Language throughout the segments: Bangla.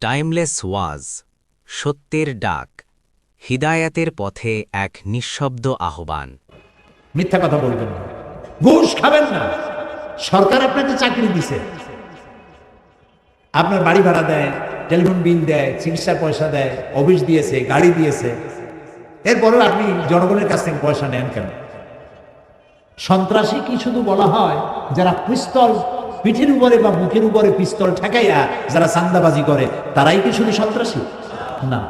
টাইমলেস ওয়াজ সত্যের ডাক, হিদায়াতের পথে এক নিঃশব্দ আহ্বান। মিথ্যা কথা বলবেন না। ঘুষ খাবেন না। সরকার আপনাকে চাকরি দিছে। আপনার বাড়ি ভাড়া দেয় টেলিফোন বিল দেয় চিকিৎসার পয়সা দেয় অফিস দিয়েছে, গাড়ি দিয়েছে। এরপরেও আপনি জনগণের কাছ থেকে পয়সা নেন কেন? সন্ত্রাসী কি শুধু বলা হয়, যারা পিস্তল পিঠের উপরে বা মুখের উপরে পিস্তল ঠেকাইয়া যারা চান্দাবাজি করে, তারাই কি শুধু সন্ত্রাসী? না।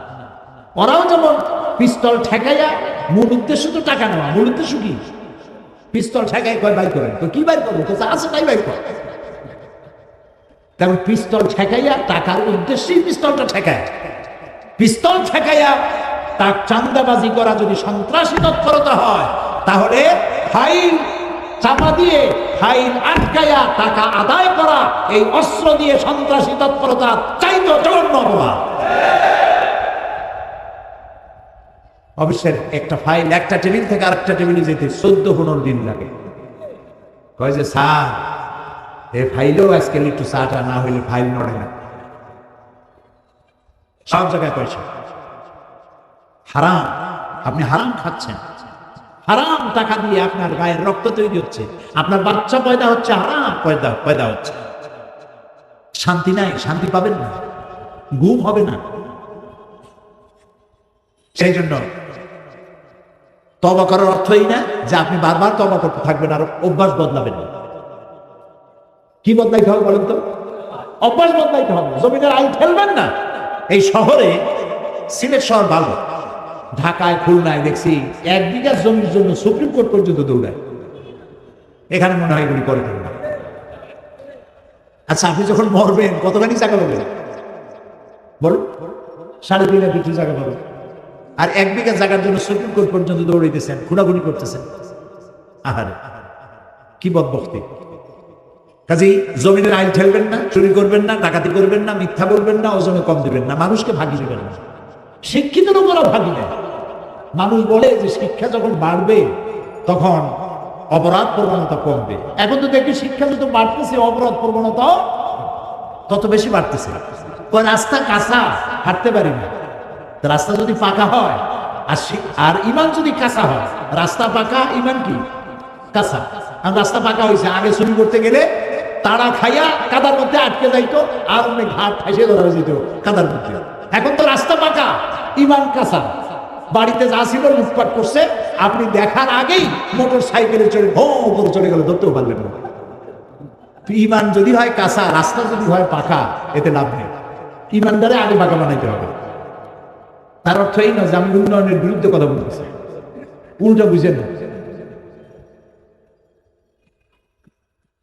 ওরাও যেমন পিস্তল ঠেকাইয়া, মূল উদ্দেশ্য তো টাকা নেওয়া। মূল উদ্দেশ্য কি? পিস্তল ঠেকাই কয় বাই করেন? তো কি বাই করব? তো আছে তাই বাই কর তেমন পিস্তল ঠেকাইয়া, টাকার উদ্দেশ্যেই পিস্তলটা ঠেকায়। পিস্তল ঠেকাইয়া তার চান্দাবাজি করা যদি সন্ত্রাসী তৎপরতা হয়, তাহলে ফাইল চাপা দিয়ে ফাইল আটকাইয়া টাকা আদায় করা, এই অস্ত্র দিয়ে সন্ত্রাসী তৎপরতা চাইতো জঘন্য অফিসের একটা ফাইল একটা টেবিল থেকে আরেকটা টেবিলে যেতে চোদ্দ পনেরো দিন লাগে। কয় যে, স্যার, এ ফাইলেও আজকাল একটু চাটা না হইলে ফাইল নড়ে না। সব জায়গায় পয়সা হারাম, আপনি হারাম খাচ্ছেন। হারাম টাকা দিয়ে আপনার গায়ের রক্ত তৈরি হচ্ছে। আপনার বাচ্চা পয়দা হচ্ছে হারাম পয়দা পয়দা হচ্ছে। শান্তি নাই, শান্তি পাবেন না। ঘুম হবে না। সেই জন্য তবা করার অর্থই না যে আপনি বারবার তবা করতে থাকবেন আর অভ্যাস বদলাবেন না। কি বদলাইতে হবে বলেন তো? অভ্যাস বদলাইতে হবে জমিনের আইন ফেলবেন না। এই শহরে সিলেট শহর ভালো। ঢাকায়, খুলনায় দেখছি এক বিঘা জমির জন্য সুপ্রিম কোর্ট পর্যন্ত দৌড়ায়। এখানে মনে হয় এগুলি করে ফেলবেন আচ্ছা আপনি যখন মরবেন, কতখানি জায়গা পাবেন? বলুন। সাড়ে তিন লাখ কিছু জায়গা পাবেন। আর এক বিঘা জায়গার জন্য সুপ্রিম কোর্ট পর্যন্ত দৌড়াইতেছেন, খুনাখুনি করতেছেন। আহারে, কি বদবক্তি কাজেই জমিনের আইন ঠেলবেন না, চুরি করবেন না, ডাকাতি করবেন না, মিথ্যা বলবেন না ওজনে কম দিবেন না, মানুষকে ভাগি দিবেন না। শিক্ষিতের উপরও ভাগি নেয় মানুষ বলে যে শিক্ষা যখন বাড়বে, তখন অপরাধ প্রবণতা কমবে। এখন তো দেখি শিক্ষা যত বাড়তেছে, অপরাধ প্রবণতা তত বেশি বাড়তেছে। রাস্তা কাঁচা, হাঁটতে পারি না। রাস্তা যদি পাকা হয়, আর আর ইমান যদি কাঁচা হয়, রাস্তা পাকা, ইমান কি? কাঁচা। আর রাস্তা পাকা হয়েছে, আগে চুরি করতে গেলে তারা খাইয়া কাদার মধ্যে আটকে যাইতো, আর অনেক ঘাট ফাইসে ধরা যেত কাদার মধ্যে। এখন তো রাস্তা পাকা, ইমান কাঁচা। বাড়িতে যা ছিল লুটপাট করছে, আপনি দেখার আগেই মোটর সাইকেলে চড়ে ভো চলে গেল, ধরতেও পারলেন ইমান যদি হয় কাঁচা, রাস্তা যদি হয় পাকা, এতে লাভ নেই। আগে বানাইতে হবে। তার অর্থ এই না যে আমি উন্নয়নের বিরুদ্ধে কথা বলতেছি। উল্টা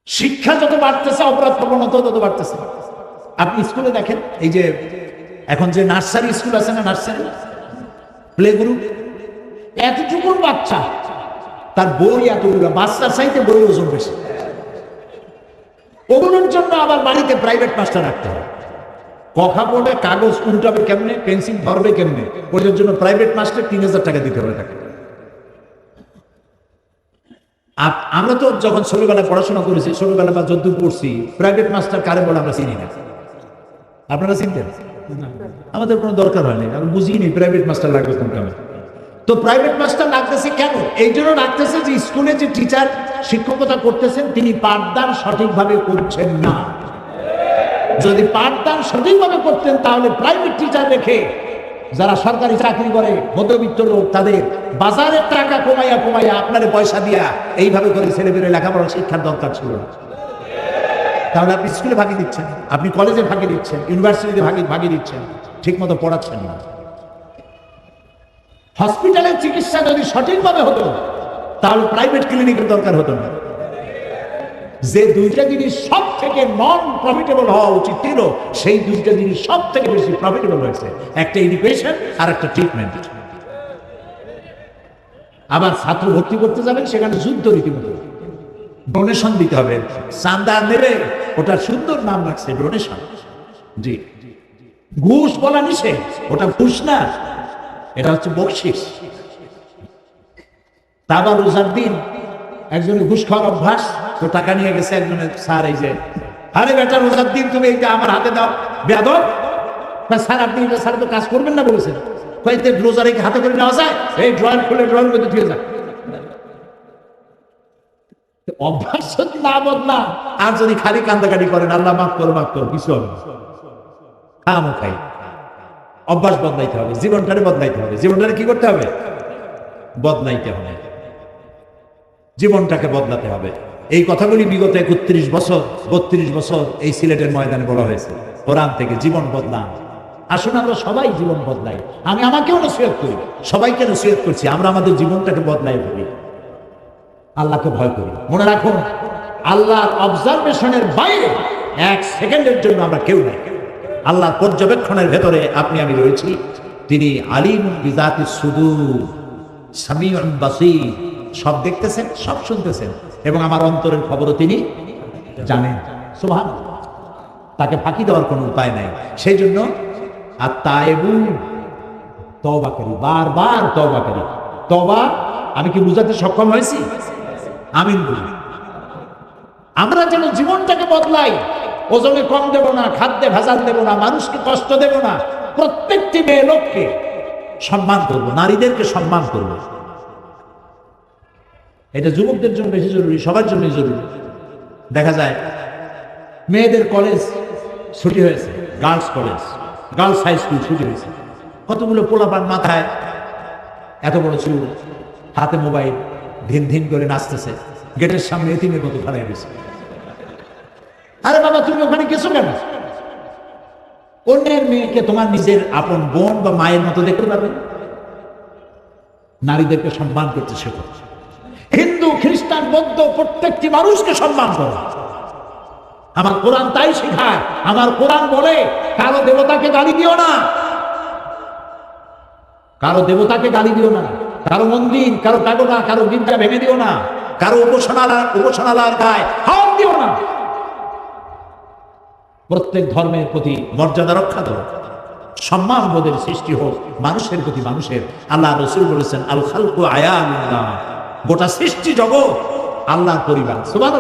শিক্ষা যত বাড়তেছে, অপরাধ প্রবণতা তত বাড়তেছে। আপনি স্কুলে দেখেন, এই যে এখন যে নার্সারি স্কুল আছে না নার্সারি? প্লে গ্রুপ এতটুকু বাচ্চা, তার বই এতগুলো, বাচ্চার চাইতে বই ওজন বেশি। ওগুলোর জন্য আবার বাড়িতে প্রাইভেট মাস্টার রাখতে হবে কথা বলে কাগজ উল্টাবে কেমনে পেন্সিল ধরবে কেমনে? ওদের জন্য প্রাইভেট মাস্টার তিন হাজার টাকা দিতে হবে তাকে। আমরা তো যখন ছোটবেলায় পড়াশোনা করেছি ছোটবেলা বা যদ্দূর পড়ছি প্রাইভেট মাস্টার কারে বলে আমরা চিনি না। আপনারা চিনতেন? আমাদের কোনো দরকার হয়নি আমি বুঝিনি প্রাইভেট মাস্টার লাগবে কোনটা তো প্রাইভেট মাস্টার লাগতেছে কেন? এই জন্য লাগতেছে যে স্কুলে যে টিচার শিক্ষকতা করতেছেন, তিনি পাঠদান সঠিকভাবে করছেন না। যদি পাঠদান সঠিকভাবে করতেন, তাহলে প্রাইভেট টিচার রেখে যারা সরকারি চাকরি করে, মধ্যবিত্ত লোক, তাদের বাজারের টাকা কমাইয়া কমাইয়া আপনার পয়সা দিয়া এইভাবে করে ছেলেমেয়েরা লেখাপড়া শিক্ষার দরকার ছিল না। তাহলে আপনি স্কুলে ভাগি দিচ্ছেন, আপনি কলেজে ভাগি দিচ্ছেন, ইউনিভার্সিটিতে ভাগি ভাগি দিচ্ছেন ঠিক মতো পড়াচ্ছেন না। হসপিটালের চিকিৎসা যদি সঠিকভাবে হতো, তাহলে প্রাইভেট ক্লিনিকের দরকার হতো না। যে দুইটা জিনিস সব থেকে নন প্রফিটেবল হওয়া উচিত ছিল, সেই দুইটা জিনিস সব থেকে বেশি প্রফিটেবল হয়েছে। একটা এডুকেশন আর একটা ট্রিটমেন্ট আবার ছাত্র ভর্তি করতে যাবেন, সেখানে যুদ্ধ রীতিমতো। ডোনেশন দিতে হবে। চান্দা নেবে। ওটার সুন্দর নাম রাখছে ডোনেশন জি। ঘুষ বলা নিষেধ ওটা ঘুষ না। এটা হচ্ছে বকশিস। তা আবার রোজার দিন একজনের ঘুষ খাওয়ার অভ্যাস তো টাকা নিয়ে গেছে একজনের স্যার এই যে আরে বেটা রোজার দিন তুমি এইটা আমার হাতে দাও কয়, স্যার আপনি স্যার তো কাজ করবেন না বলেছেন। কয়েকতে রোজা রেখে হাতে করে নেওয়া যায় এই ড্রয়ার খুলে ড্রয়ার মধ্যে ধুয়ে যায় অভ্যাস না বদলা আর যদি খালি কান্দাকাটি করেন, আল্লাহ মাফ করো মাফ করো কিছু হবে খামো খাই। অভ্যাস বদলাইতে হবে, জীবনটারে বদলাইতে হবে। জীবনটারে কি করতে হবে? বদলাইতে হবে। জীবনটাকে বদলাতে হবে। এই কথাগুলি বিগত একত্রিশ বছর, বত্রিশ বছর এই সিলেটের ময়দানে বলা হয়েছে। কোরআন থেকে জীবন বদলান। আসুন আমরা সবাই জীবন বদলাই। আমি আমাকেও নসিহত করি। সবাইকে নসিহত করছি। আমরা আমাদের জীবনটাকে বদলাই ফেলি আল্লাহকে ভয় করি। মনে রাখুন, আল্লাহর অবজারভেশনের বাইরে এক সেকেন্ডের জন্য আমরা কেউ নাই। আল্লাহর পর্যবেক্ষণের ভেতরে আপনি আমি রয়েছি। তিনি আলিম বিজাতি সুদু সামিউন বাসির। সব দেখতেছেন, সব শুনতেছেন। এবং আমার অন্তরের খবরও তিনি জানেন। সুবহান তাকে ফাঁকি দেওয়ার কোনো উপায় নাই। সেই জন্য আর তাইবু তবাকারী বারবার তবাকারী তবা আমি কি বুঝাতে সক্ষম হয়েছি? আমিন বলি। আমরা যেন জীবনটাকে বদলাই, ওজনে কম দেব না, খাদ্যে ভেজাল দেব না, মানুষকে কষ্ট দেব না, প্রত্যেকটি মেয়ে লোককে সম্মান করব, নারীদেরকে সম্মান করব। এটা যুবকদের জন্য বেশি জরুরি, সবার জন্যই জরুরি। দেখা যায়, মেয়েদের কলেজ ছুটি হয়েছে girls college girls high school ছুটি হয়েছে। কতগুলো পোলাপান মাথায়, এত বড় চুল, হাতে মোবাইল ধিন ধিন করে নাচতেছে। গেটের সামনে এতিমের মতো খাড়াই গেছে আরে বাবা, তুমি ওখানে গেছো কেন? অন্যের মেয়েকে তোমার নিজের আপন বোন বা মায়ের মতো দেখতে পারবে নারীদেরকে সম্মান করতে শেখো। হিন্দু, খ্রিস্টান, বৌদ্ধ, প্রত্যেকটি মানুষকে সম্মান করো। আমার কোরআন তাই শেখায়। আমার কোরআন বলে, কারও দেবতাকে গালি দিও না। কারও দেবতাকে গালি দিও না। কারও মন্দির, কারও কাগোনা কারও গির্জা ভেঙে দিও না। কারও উপাসনালয়, উপাসনালয়ের গায়ে হাত দিও না। প্রত্যেক ধর্মের প্রতি মর্যাদা রক্ষা করো। সম্মান বোধের সৃষ্টি হোক, মানুষের প্রতি মানুষের। আল্লাহ রসুল বলেছেন আল খালকু আয়াল্লাহ গোটা সৃষ্টি জগৎ আল্লাহর পরিবার। সুবান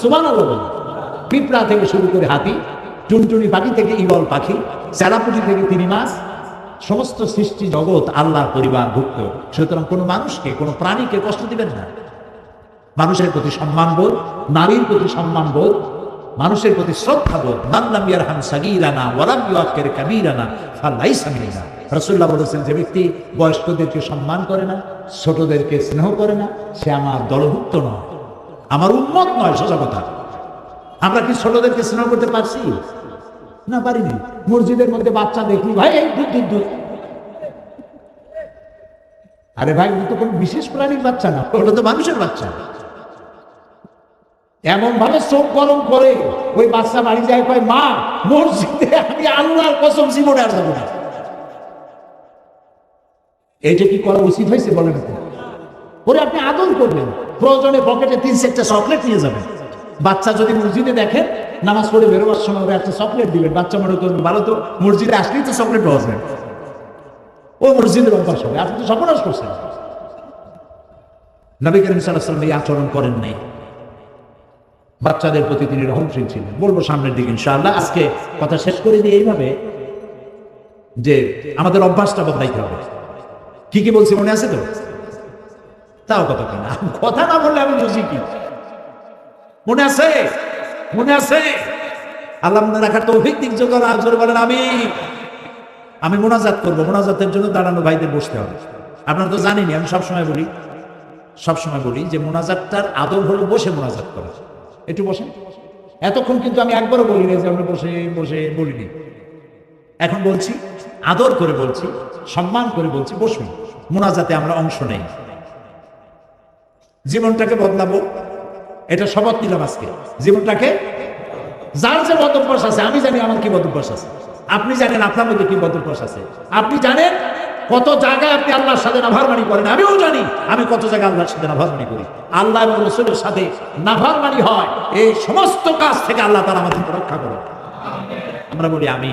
সুবান পিঁপড়া থেকে শুরু করে হাতি, টুনটুনি পাখি থেকে ইগল পাখি চেলাপুটি থেকে তিনি মাছ সমস্ত সৃষ্টি জগৎ আল্লাহর পরিবার ভুক্ত। সুতরাং কোনো মানুষকে, কোনো প্রাণীকে কষ্ট দিবেন না। মানুষের প্রতি সম্মানবোধ নারীর প্রতি সম্মানবোধ মানুষের প্রতি শ্রদ্ধাবোধ মানলাম ইয়ারহাম সাগীরানা ওয়ালাম ইউআক্কির কাবীরানা ফালাইসা মিনা রাসূলুল্লাহ বলেছেন, যে ব্যক্তি বয়স্কদেরকে সম্মান করে না, ছোটদেরকে স্নেহ করে না, সে আমার দলভুক্ত নয়। আমার উন্মত নয়, সোজা কথা। আমরা কি ছোটদেরকে স্নেহ করতে পারছি? না পারিনি। মসজিদের মধ্যে বাচ্চা দেখলি, ভাই, এই দুধ দুধ আরে ভাই, ও তো কোনো বিশেষ প্রাণীর বাচ্চা না, ওটা তো মানুষের বাচ্চা। এমন ভাবে চোখ গরম করে ওই বাচ্চা বাড়ি যায়, কয়, মা, মসজিদে আমি আল্লাহর কসম জীবনে আর যাব না। এইটা কি করা উচিত হয়েছে বলেন? ওরে, আপনি আদর করবেন। প্রয়োজনে পকেটে তিন চারটা চকলেট নিয়ে যাবেন। বাচ্চা যদি মসজিদে দেখেন নামাজ পড়ে বেরোবার সময় ওরে একটা চকলেট দিবেন। বাচ্চা মনে করবেন ভালো তো, মসজিদে আসলেই তো চকলেট পাওয়া যায়। ও মসজিদের অভ্যাস হবে। আপনি তো সপনাশ করছেন। নবী করিম সাল্লাম এই আচরণ করেন নাই। বাচ্চাদের প্রতি তিনি রহমশীল ছিলেন। বলব সামনের দিকে, ইনশাআল্লাহ আজকে কথা শেষ করে দিই এইভাবে যে আমাদের অভ্যাসটা বদলাইতে হবে। কি কি বলছি মনে আছে তো? তাও কথা কথা না বললে আমি বুঝি কি? মনে আছে? মনে আছে? আল্লাহ মনে রাখার তৌফিক দিক যোগান আর জোরে বলেন আমি আমি মোনাজাত করব, মোনাজাতের জন্য দাঁড়ানো ভাইদের বসতে হবে। আপনারা তো জানেনই, আমি সবসময় বলি সবসময় বলি যে মোনাজাতটার আদব হলো বসে মোনাজাত করা। একটু বসেন। এতক্ষণ কিন্তু আমি একবারও বলি না যে আমরা বসে বসে বলিনি। এখন বলছি, আদর করে বলছি, সম্মান করে বলছি, বসুন। মোনাজাতে আমরা অংশ নেই। জীবনটাকে বদলাবো। এটা শপথ নিলাম আজকে। জীবনটাকে যার যে বদভ্যাস আছে, আমি জানি আমার কি বদভ্যাস আছে। আপনি জানেন আপনার মধ্যে কি বদভ্যাস আছে। আপনি জানেন কত জায়গায় আপনি আল্লাহর সাথে নাভারমানি করেন। আমিও জানি আমি কত জায়গায় আল্লাহর সাথে নাভারমানি করি। আল্লাহ এবং রসুলের সাথে নাভারমানি হয়। এই সমস্ত কাজ থেকে আল্লাহ তারা আমাদেরকে রক্ষা করে আমরা বলি আমি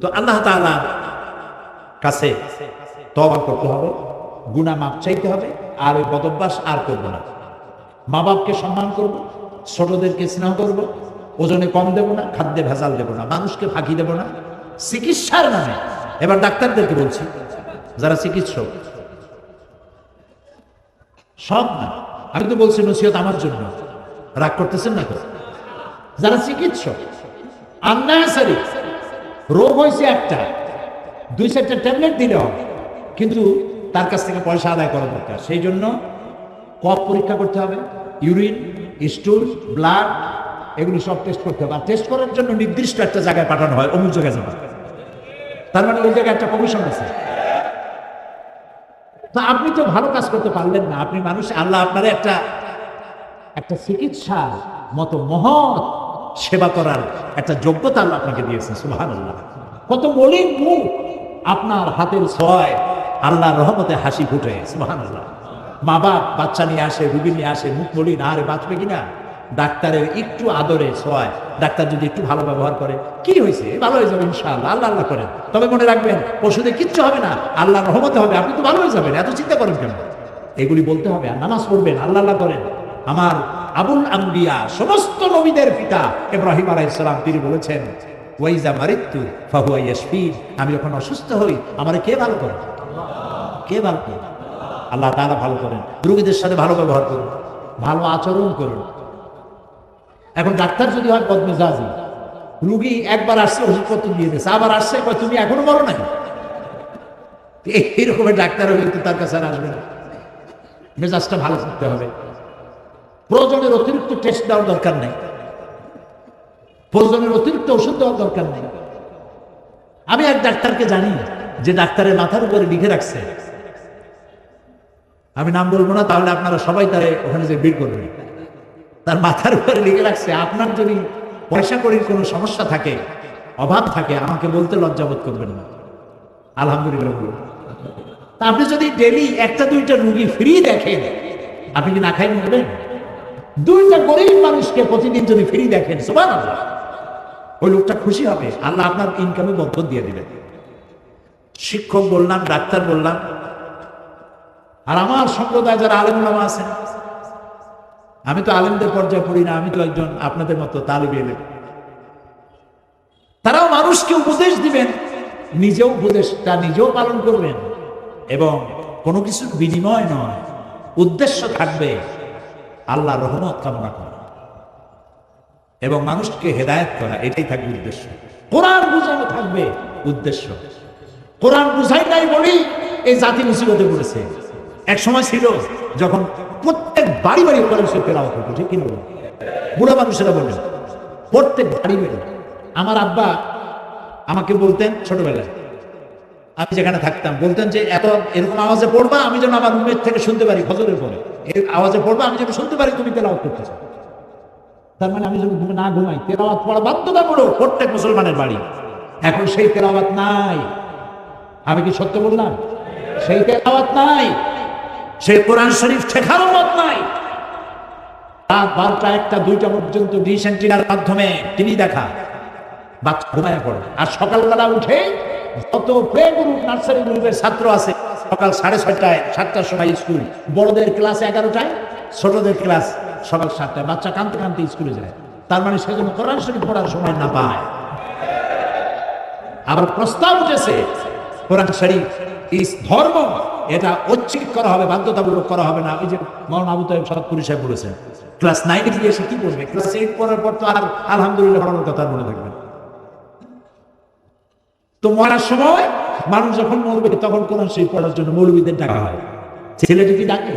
তো আল্লাহ তাআলা কাছে তবা করতে হবে গুণা মাপ চাইতে হবে। আর ওই বদভ্যাস আর করব না। মা বাপকে সম্মান করব, ছোটদেরকে স্নেহ করব, ওজনে কম দেব না, খাদ্যে ভেজাল দেব না, মানুষকে ফাঁকি দেব না। চিকিৎসার নামে, এবার ডাক্তারদেরকে বলছি, যারা চিকিৎসক, সব না, আমি তো বলছি নসিহত আমার জন্য। রাগ করতেছেন না তো? যারা চিকিৎসক আন্নায়াসারি রোগ হয়েছে একটা দুই চারটা ট্যাবলেট দিলে হবে কিন্তু তার কাছ থেকে পয়সা আদায় করা দরকার। সেই জন্য কফ পরীক্ষা করতে হবে, ইউরিন স্টুল ব্লাড, এগুলো সব টেস্ট করতে হবে। আর টেস্ট করার জন্য নির্দিষ্ট একটা জায়গায় পাঠানো হয়, অমুক জায়গায় যাবে। তার মানে ওই জায়গায় একটা কমিশন আছে। তো আপনি তো ভালো কাজ করতে পারলেন না। আপনি মানুষ, আল্লাহ আপনার একটা একটা চিকিৎসা মতো মহৎ সেবা করার একটা যোগ্যতা আল্লাহ আপনাকে দিয়েছেন সুহান আল্লাহ কত মলিন মুখ আপনার হাতের ছয় আল্লাহর রহমতে হাসি ফুটে সুহান মা বাপ, বাচ্চা নিয়ে আসে, রুগী নিয়ে আসে, মুখ মলিন আরে বাঁচবে কিনা? ডাক্তারের একটু আদরে ছয় ডাক্তার যদি একটু ভালো ব্যবহার করে, কি হয়েছে? ভালো হয়ে যাবে ইনশাআল্লাহ, আল্লাহ আল্লাহ করেন। তবে মনে রাখবেন, ওষুধে কিচ্ছু হবে না আল্লাহ রহমতে হবে, আপনি তো ভালো হয়ে যাবেন, এত চিন্তা করেন কেন? এগুলি বলতে হবে, আর নামাজ পড়বেন, আল্লাহ আল্লাহ করেন। আমার আবুল আম্বিয়া, সমস্ত নবীদের পিতা ইব্রাহিম আলাইসালাম তিনি বলেছেন, ওয়াইজা মারিত্যু ফাহুয়া আমি যখন অসুস্থ হই, আমার কে ভালো করে? কে ভালো করে আল্লাহ তাআলা ভালো করেন। রোগীদের সাথে ভালো ব্যবহার করুন, ভালো আচরণ করুন। এখন ডাক্তার যদি হয় বদমেজাজি। রুগী একবার আসছে, ওষুধপত্র দিয়ে দিয়েছে, আবার আসছে তুমি এখনও বলো নাই? এইরকমের ডাক্তার হলে তো তার কাছে আর আসবে না। মেজাজটা ভালো থাকতে হবে। প্রয়োজনের অতিরিক্ত টেস্ট দেওয়ার দরকার নেই। প্রয়োজনের অতিরিক্ত ওষুধ দেওয়ার দরকার নেই। আমি এক ডাক্তারকে জানি, যে ডাক্তারের মাথার উপরে লিখে রাখছে আমি নাম বলব না, তাহলে আপনারা সবাই তারে ওখানে যে ভিড় করবেন। তার মাথার উপরে লিখে রাখছে, আপনার যদি পয়সা করির কোনো সমস্যা থাকে, অভাব থাকে, আমাকে বলতে লজ্জাবোধ করবেন না। আলহামদুলিল্লাহ। তা আপনি যদি ডেলি একটা দুইটা রুগী ফ্রি দেখেন, আপনি কি না খাই মরবেন? দুইটা গরিব মানুষকে প্রতিদিন যদি ফ্রি দেখেন সবার ওই লোকটা খুশি হবে। আল্লাহ আপনার ইনকামে বদ্ধ দিয়ে দিবেন। শিক্ষক বললাম, ডাক্তার বললাম আর আমার সম্প্রদায় যারা আলেম ওলামা আছেন আমি তো আলেমদের পর্যায়ে পড়ি না, আমি তো একজন আপনাদের মতো তালিব এলেম। তারাও মানুষকে উপদেশ দিবেন, নিজেও উপদেশটা নিজেও পালন করবেন এবং কোনো কিছুর বিনিময় নয়, উদ্দেশ্য থাকবে আল্লাহ রহমত কামনা করা। এবং মানুষকে হেদায়েত করা, এটাই থাকবে উদ্দেশ্য। কোরআন বুঝানো থাকবে উদ্দেশ্য। কোরআন বুঝাই নাই বলি, এই জাতি মুসিবতে পড়েছে। এক সময় ছিল যখন প্রত্যেক বাড়ি বাড়ি কোরআন শরীফ তেলাওয়াত হতো, ঠিক কিনা বলুন? বুড়া মানুষেরা বলেন প্রত্যেক বাড়ি বাড়ি আমার আব্বা আমাকে বলতেন ছোটবেলায়, আমি যেখানে থাকতাম, বলতেন যে, এত এরকম আওয়াজে পড়বা, আমি যেন আমার রুমের থেকে শুনতে পারি ফজরের পরে। এর আওয়াজে পড়বা, আমি যেন শুনতে পারি তুমি তেলাওয়াত করতেছো। তার মানে আমি যদি না ঘুমাই, তেলাওয়াত পড়া বাধ্যতামূলক প্রত্যেক মুসলমানের বাড়ি। এখন সেই তেলাওয়াত নাই। আমি কি সত্য বললাম? সেই তেলাওয়াত নাই। সেই কোরআন শরীফ শেখারও মত নাই। রাত বারোটা একটা, দুইটা পর্যন্ত ডিশ অ্যান্টিনার মাধ্যমে তিনি দেখা। বাচ্চা ঘুমায় পড়ে। আর সকালবেলা উঠে যত প্লে গ্রুপ নার্সারি গ্রুপের ছাত্র আছে, সকাল সাড়ে ছয়টায়, সাতটার সময় স্কুল। বড়দের ক্লাস এগারোটায়, ছোটদের ক্লাস সকাল সাতটায়। বাচ্চা কাঁদতে কাঁদতে স্কুলে যায়। তার মানে সে সেজন্য কোরআন শরীফ পড়ার সময় না পায়। আবার প্রস্তাব উঠেছে, কোরআন শরীফ ইস ধর্ম। এটা ঐচ্ছিক করা হবে, বাধ্যতামূলক করা হবে না। ওই যে মৌলানা আবু তাইব সরকারি সাহেব বলেছেন, ক্লাস নাইনে গিয়ে এসে কি করবে ক্লাস এইট পড়ার পর তো আর আলহামদুলিল্লাহ পড়ানোর কথা মনে থাকবে তো মরার সময় মানুষ যখন মরবে, তখন কোরআন শরীফ পড়ার জন্য মৌলবীদের ডাকা হয়। ছেলেটি কি ডাকে?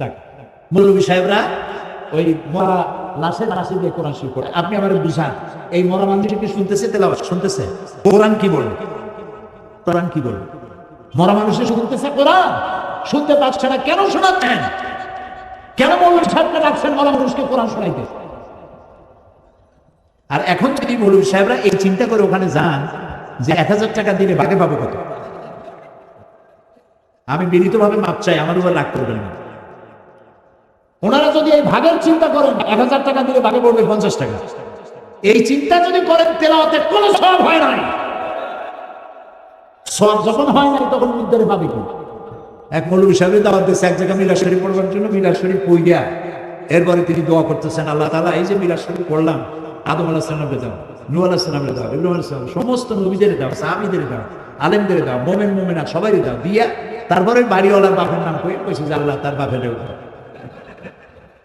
ডাকে। মৌলবী সাহেবরা ওই মরা লাশের লাশে দিয়ে কোরআন শরীফ পড়ে। আপনি আমার বুঝান, এই মরা মানুষটি কি শুনতেছে তেলাওয়াত? শুনতেছে? কোরআন কি বলবে কোরআন কি বলবে মরা মানুষের শুনতেছে কোরআন শুনতে পাচ্ছে না, কেন শোনাচ্ছেন? কেন মৌলবী সাহেবকে রাখছেন মরা মানুষকে কোরআন শোনাইতে? আর এখন যদি মৌলবী সাহেবরা এই চিন্তা করে ওখানে যান, যে এক হাজার টাকা দিলে বাগে পাবো কত? আমি বিনীতভাবে মাপ চাই, আমার উপর রাগ করবেন না। ওনারা যদি এই ভাগের চিন্তা করেন, এক হাজার টাকা দিলে ভাগে পড়বে পঞ্চাশ টাকা। এই চিন্তা যদি করেন তেলাওয়াতে কোনো সব হয় নাই। সব যখন হয় নাই তখন উদ্ধারে পাবে কি? এক মৌলবী সাহেবের দাওয়াত দিচ্ছে এক জায়গায় মিলা শরীফ পড়বার জন্য মিলা শরীফ পইয়া এরপরে তিনি দোয়া করতেছেন, আল্লাহ তালা এই যে মিলাদ শরীফ পড়লাম, আদম আলাহ সালামকে দাও নু সালামের দাও ইব্রাহিম সালাম, সমস্ত নবীদের দাও সাহাবিদের দাও আলেমদের দাও মোমেন মোমেনা সবাই দাও দিয়া তারপরে বাড়িওয়ালার বাপের নাম কই কইছে যে আল্লাহ তার বাপের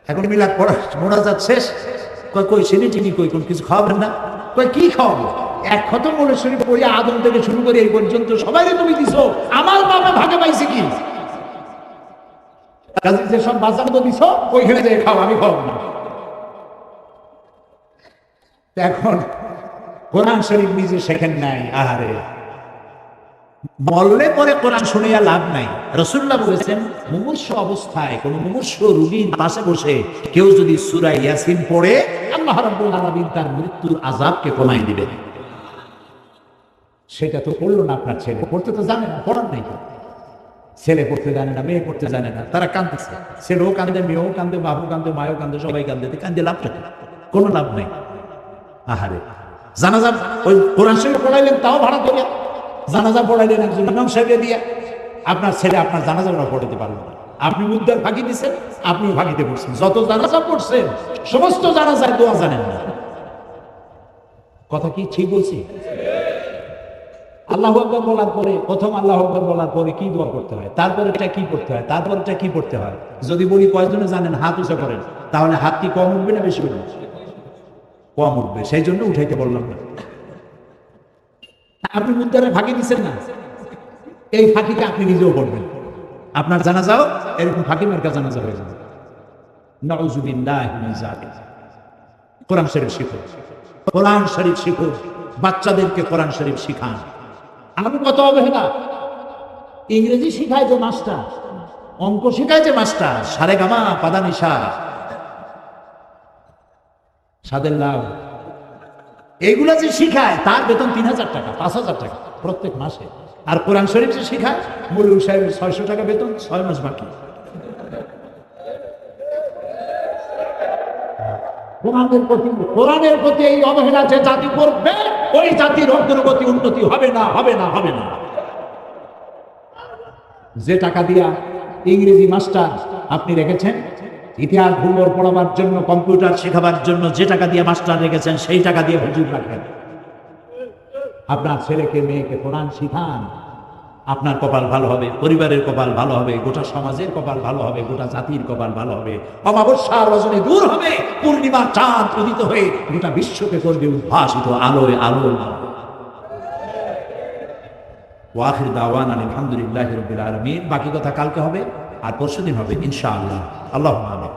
এখন মিলাদ পড়া মোনাজাত শেষ? কই কই সেনে চিনি কই কোন কিছু খাওয়াবেন না? কই কি খাওয়াবো? এক খতম বলে শরীর পড়ি আদম থেকে শুরু করে এই পর্যন্ত সবাই তুমি দিছো। আমার বাবা ভাগে পাইছে কি? সব তো দিছো, ওইখানে যে খাও, আমি খাওয়াবো না। এখন কোরআন শরীফ নিজে শেখেন নাই, আহারে। মরলে পরে কোরআন শুনিয়া লাভ নাই। রসুল্লাহ বলেছেন, মুমূর্ষ অবস্থায় কোন মুমূর্ষ রুগীর পাশে বসে কেউ যদি সূরা ইয়াসিন পড়ে, আল্লাহ রাব্বুল আলামিন তার মৃত্যুর আযাবকে কমাই দিবেন। সেটা তো পড়ল না আপনার ছেলে। পড়তে তো জানে না, পড়ার নাই ছেলে পড়তে জানে না, মেয়ে পড়তে জানে না, তারা কাঁদতেছে ছেলেও কান্দে, মেয়েও কান্দে, বাবু কান্দে, মায়ও কান্দে, সবাই কান্দে কান্দে লাভটা? কোনো লাভ নেই। আহারে। জানাজা ওই কোরআন শরীফ পড়াইলেন, তাও ভাড়া করে জানাজা পড়াইলেন একজন ইমাম সাহেব দিয়ে। আপনার ছেলে আপনার জানাজা ওরা পড়াতে পারবেন আপনি মুদ্রার ফাঁকি দিচ্ছেন আপনিও ফাঁকিতে পড়ছেন। যত জানাজা পড়ছেন, সমস্ত জানাজায় দোয়া জানেন না। কথা কি ঠিক বলছি? আল্লাহ আকবর বলার পরে, প্রথম আল্লাহ আকবর বলার পরে কি দোয়া করতে হয়? তারপরেটা কি করতে হয়? তারপরেটা কি করতে হয়? যদি বলি কয়জনে জানেন, হাত উঁচা করেন, তাহলে হাত কি কম উঠবে না বেশি উঠবে? কম উঠবে সেই জন্য উঠাইতে বললাম না। আপনি মুদ্রারে ফাঁকি দিচ্ছেন না? এই ফাঁকিকে আপনি নিজেও করবেন। আপনার জানা যাও এরকম ফাঁকি মার্কা হয়ে যাবে। কোরআন শরীফ শিখো কোরআন শরীফ শিখো বাচ্চাদেরকে কোরআন শরীফ শিখান। আমি কত অবহেলা ইংরেজি শিখায় যে মাস্টার, অঙ্ক শিখায় যে মাস্টার, সারে গামা, পাদা নিশা। সাদের লাভ এইগুলা যে শিখায়, তার বেতন তিন হাজার টাকা, পাঁচ হাজার টাকা প্রত্যেক মাসে। আর কোরআন শরীফ যে শিখায়, মৌলভী সাহেবের ছয়শো টাকা বেতন, ছয় মাস বাকি। কোরআনের প্রতি কোরআনের প্রতি এই অবহেলা যে জাতি করবে, ওই জাতির অগ্রগতি উন্নতি হবে না হবে না হবে না। যে টাকা দিয়া ইংরেজি মাস্টার আপনি রেখেছেন, ইতিহাস ভূগোল পড়াবার জন্য, কম্পিউটার শেখাবার জন্য যে টাকা দিয়ে মাস্টার রেখেছেন, সেই টাকা দিয়ে হুজুর রাখেন। আপনার ছেলেকে, মেয়েকে কোরআন শিখান। আপনার কপাল ভালো হবে, পরিবারের কপাল ভালো হবে, গোটা সমাজের কপাল ভালো হবে, গোটা জাতির কপাল ভালো হবে। অমাবস্যার রজনী দূর হবে পূর্ণিমা চাঁদ উদিত হয়ে গোটা বিশ্বকে করবে উদ্ভাসিত আলোয় আলোয় ওয়াখির দাওয়ান আলহামদুলিল্লাহ রবিল আলমিন। বাকি কথা কালকে হবে, আর পরশুদিন হবে, ইনশাআল্লাহ। আল্লাহ আল্লাহ